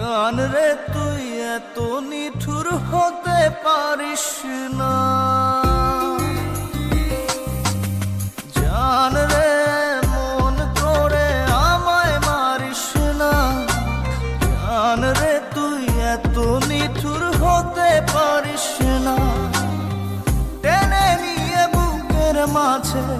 জান রে তুই এত নিঠুর হতে পারিস না। জান রে মন করে আমায় মারিস না। জান রে তুই এত নিঠুর হতে পারিস না। টেনে নিয়ে বুকের মাঝে